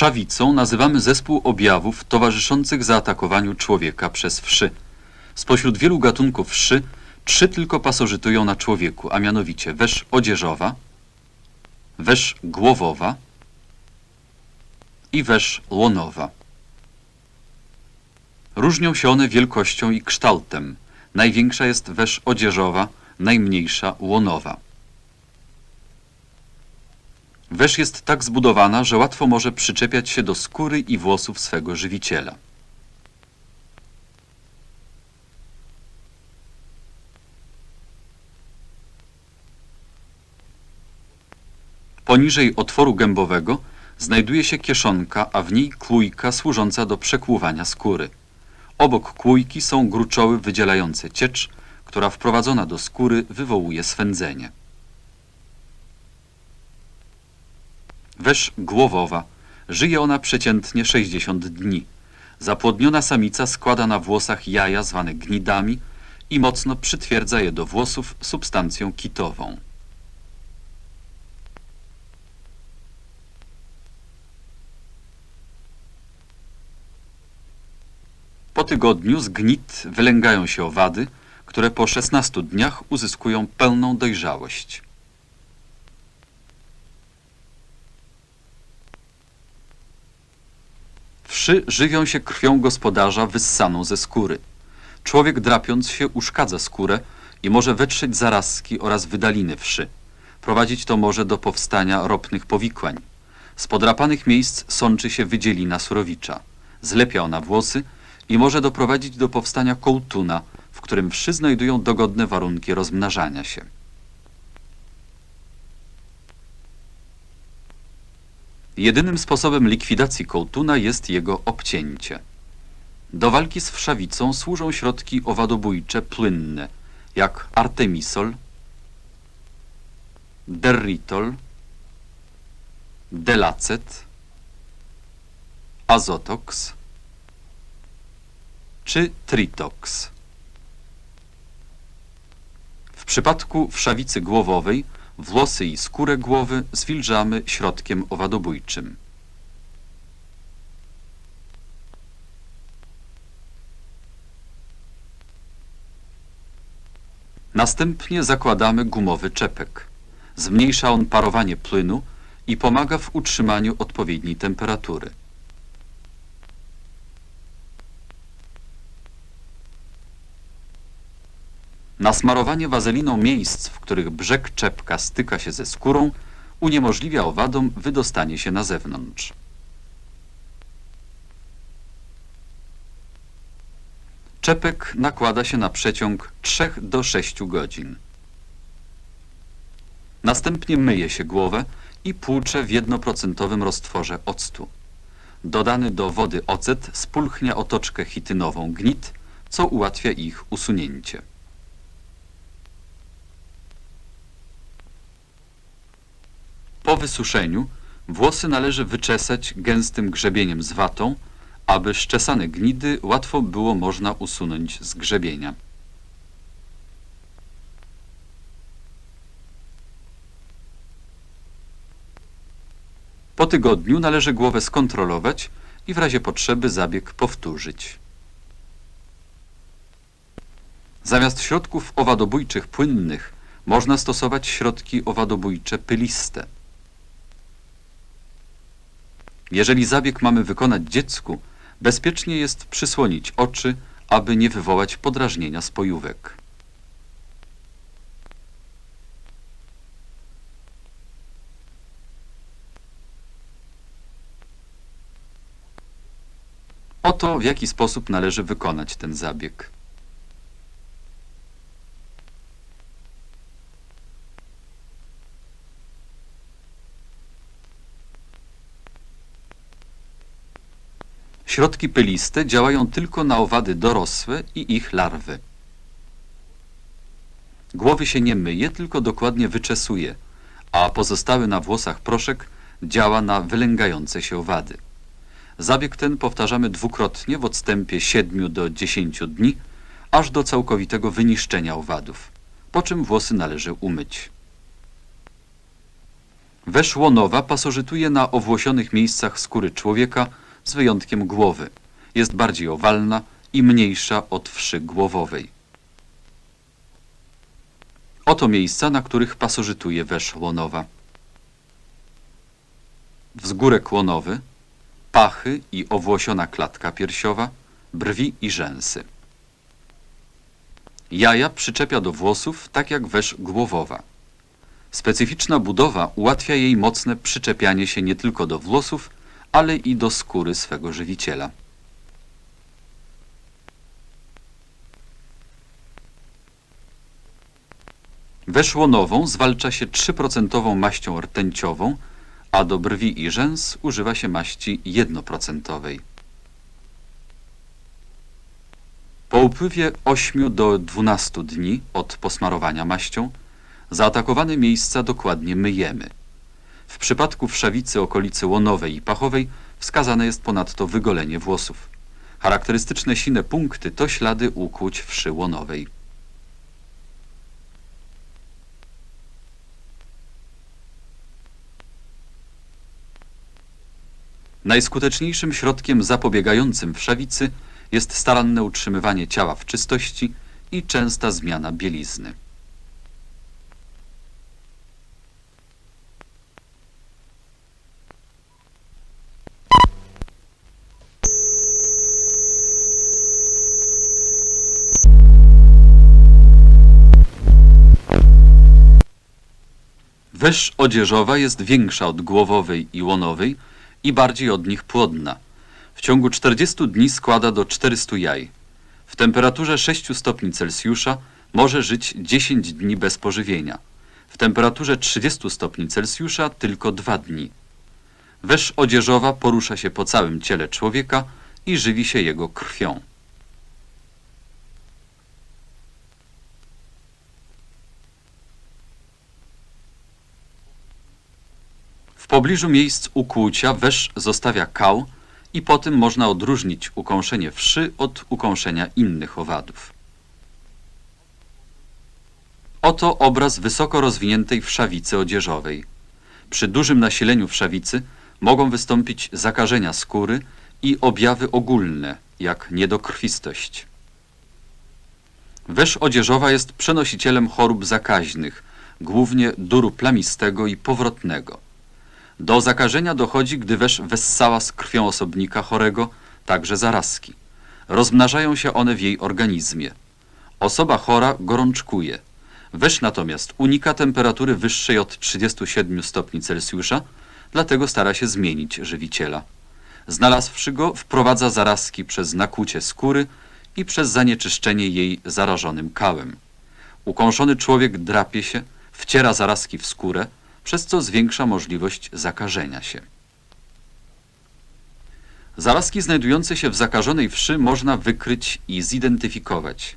Wszawicą nazywamy zespół objawów towarzyszących zaatakowaniu człowieka przez wszy. Spośród wielu gatunków wszy, trzy tylko pasożytują na człowieku, a mianowicie wesz odzieżowa, wesz głowowa i wesz łonowa. Różnią się one wielkością i kształtem. Największa jest wesz odzieżowa, najmniejsza łonowa. Wesz jest tak zbudowana, że łatwo może przyczepiać się do skóry i włosów swego żywiciela. Poniżej otworu gębowego znajduje się kieszonka, a w niej klujka służąca do przekłuwania skóry. Obok kłójki są gruczoły wydzielające ciecz, która wprowadzona do skóry wywołuje swędzenie. Wesz głowowa. Żyje ona przeciętnie 60 dni. Zapłodniona samica składa na włosach jaja zwane gnidami i mocno przytwierdza je do włosów substancją kitową. Po tygodniu z gnid wylęgają się owady, które po 16 dniach uzyskują pełną dojrzałość. Wszy żywią się krwią gospodarza wyssaną ze skóry. Człowiek drapiąc się uszkadza skórę i może wetrzeć zarazki oraz wydaliny wszy. Prowadzić to może do powstania ropnych powikłań. Z podrapanych miejsc sączy się wydzielina surowicza. Zlepia ona włosy i może doprowadzić do powstania kołtuna, w którym wszy znajdują dogodne warunki rozmnażania się. Jedynym sposobem likwidacji kołtuna jest jego obcięcie. Do walki z wszawicą służą środki owadobójcze płynne, jak artemisol, derritol, delacet, azotox czy tritox. W przypadku wszawicy głowowej włosy i skórę głowy zwilżamy środkiem owadobójczym. Następnie zakładamy gumowy czepek. Zmniejsza on parowanie płynu i pomaga w utrzymaniu odpowiedniej temperatury. Nasmarowanie wazeliną miejsc, w których brzeg czepka styka się ze skórą, uniemożliwia owadom wydostanie się na zewnątrz. Czepek nakłada się na przeciąg 3 do 6 godzin. Następnie myje się głowę i płucze w jednoprocentowym roztworze octu. Dodany do wody ocet spulchnia otoczkę chitynową gnit, co ułatwia ich usunięcie. Po wysuszeniu włosy należy wyczesać gęstym grzebieniem z watą, aby szczesane gnidy łatwo było można usunąć z grzebienia. Po tygodniu należy głowę skontrolować i w razie potrzeby zabieg powtórzyć. Zamiast środków owadobójczych płynnych można stosować środki owadobójcze pyliste. Jeżeli zabieg mamy wykonać dziecku, bezpiecznie jest przysłonić oczy, aby nie wywołać podrażnienia spojówek. Oto w jaki sposób należy wykonać ten zabieg. Środki pyliste działają tylko na owady dorosłe i ich larwy. Głowy się nie myje, tylko dokładnie wyczesuje, a pozostały na włosach proszek działa na wylęgające się owady. Zabieg ten powtarzamy dwukrotnie w odstępie 7 do 10 dni, aż do całkowitego wyniszczenia owadów, po czym włosy należy umyć. Wesz łonowa pasożytuje na owłosionych miejscach skóry człowieka z wyjątkiem głowy. Jest bardziej owalna i mniejsza od wszy głowowej. Oto miejsca, na których pasożytuje wesz łonowa. Wzgórek łonowy, pachy i owłosiona klatka piersiowa, brwi i rzęsy. Jaja przyczepia do włosów, tak jak wesz głowowa. Specyficzna budowa ułatwia jej mocne przyczepianie się nie tylko do włosów, ale i do skóry swego żywiciela. Weszłonową zwalcza się 3% maścią rtęciową, a do brwi i rzęs używa się maści 1%. Po upływie 8 do 12 dni od posmarowania maścią zaatakowane miejsca dokładnie myjemy. W przypadku wszawicy okolicy łonowej i pachowej wskazane jest ponadto wygolenie włosów. Charakterystyczne sine punkty to ślady ukłuć wszy łonowej. Najskuteczniejszym środkiem zapobiegającym wszawicy jest staranne utrzymywanie ciała w czystości i częsta zmiana bielizny. Wesz odzieżowa jest większa od głowowej i łonowej i bardziej od nich płodna. W ciągu 40 dni składa do 400 jaj. W temperaturze 6 stopni Celsjusza może żyć 10 dni bez pożywienia. W temperaturze 30 stopni Celsjusza tylko 2 dni. Wesz odzieżowa porusza się po całym ciele człowieka i żywi się jego krwią. Pobliżu miejsc ukłucia wesz zostawia kał i po tym można odróżnić ukąszenie wszy od ukąszenia innych owadów. Oto obraz wysoko rozwiniętej wszawicy odzieżowej. Przy dużym nasileniu wszawicy mogą wystąpić zakażenia skóry i objawy ogólne, jak niedokrwistość. Wesz odzieżowa jest przenosicielem chorób zakaźnych, głównie duru plamistego i powrotnego. Do zakażenia dochodzi, gdy wesz wessała z krwią osobnika chorego, także zarazki. Rozmnażają się one w jej organizmie. Osoba chora gorączkuje. Wesz natomiast unika temperatury wyższej od 37 stopni Celsjusza, dlatego stara się zmienić żywiciela. Znalazłszy go, wprowadza zarazki przez nakłucie skóry i przez zanieczyszczenie jej zarażonym kałem. Ukąszony człowiek drapie się, wciera zarazki w skórę, przez co zwiększa możliwość zakażenia się. Zarazki znajdujące się w zakażonej wszy można wykryć i zidentyfikować.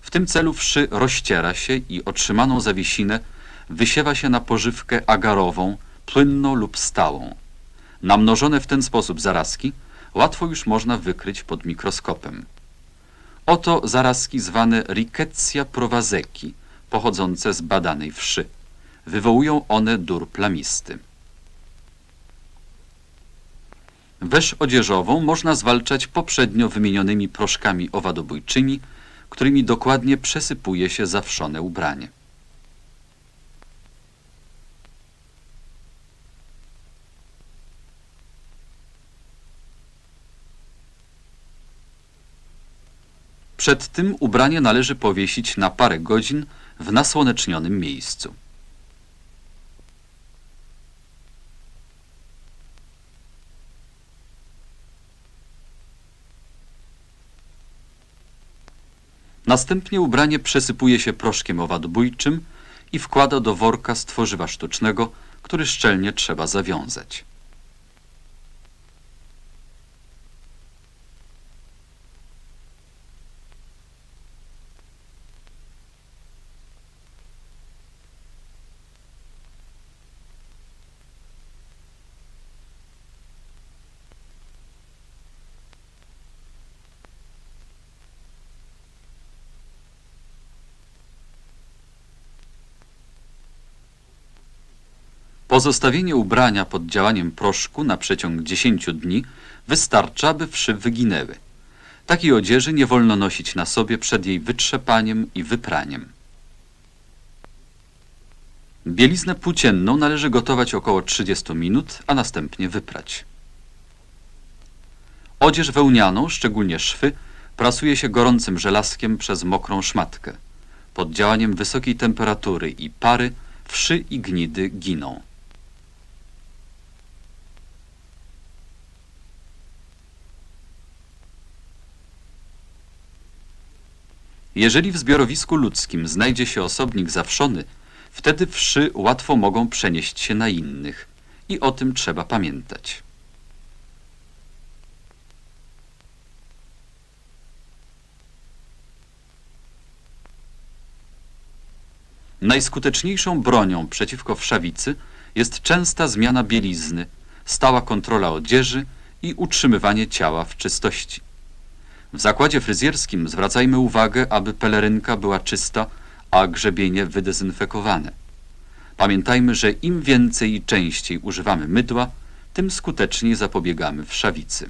W tym celu wszy rozciera się i otrzymaną zawiesinę wysiewa się na pożywkę agarową, płynną lub stałą. Namnożone w ten sposób zarazki łatwo już można wykryć pod mikroskopem. Oto zarazki zwane rickettsia provazeki, pochodzące z badanej wszy. Wywołują one dur plamisty. Wesz odzieżową można zwalczać poprzednio wymienionymi proszkami owadobójczymi, którymi dokładnie przesypuje się zawszone ubranie. Przed tym ubranie należy powiesić na parę godzin w nasłonecznionym miejscu. Następnie ubranie przesypuje się proszkiem owadobójczym i wkłada do worka z tworzywa sztucznego, który szczelnie trzeba zawiązać. Pozostawienie ubrania pod działaniem proszku na przeciąg 10 dni wystarcza, by wszy wyginęły. Takiej odzieży nie wolno nosić na sobie przed jej wytrzepaniem i wypraniem. Bieliznę płócienną należy gotować około 30 minut, a następnie wyprać. Odzież wełnianą, szczególnie szwy, prasuje się gorącym żelazkiem przez mokrą szmatkę. Pod działaniem wysokiej temperatury i pary wszy i gnidy giną. Jeżeli w zbiorowisku ludzkim znajdzie się osobnik zawszony, wtedy wszy łatwo mogą przenieść się na innych i o tym trzeba pamiętać. Najskuteczniejszą bronią przeciwko wszawicy jest częsta zmiana bielizny, stała kontrola odzieży i utrzymywanie ciała w czystości. W zakładzie fryzjerskim zwracajmy uwagę, aby pelerynka była czysta, a grzebienie wydezynfekowane. Pamiętajmy, że im więcej i częściej używamy mydła, tym skuteczniej zapobiegamy wszawicy.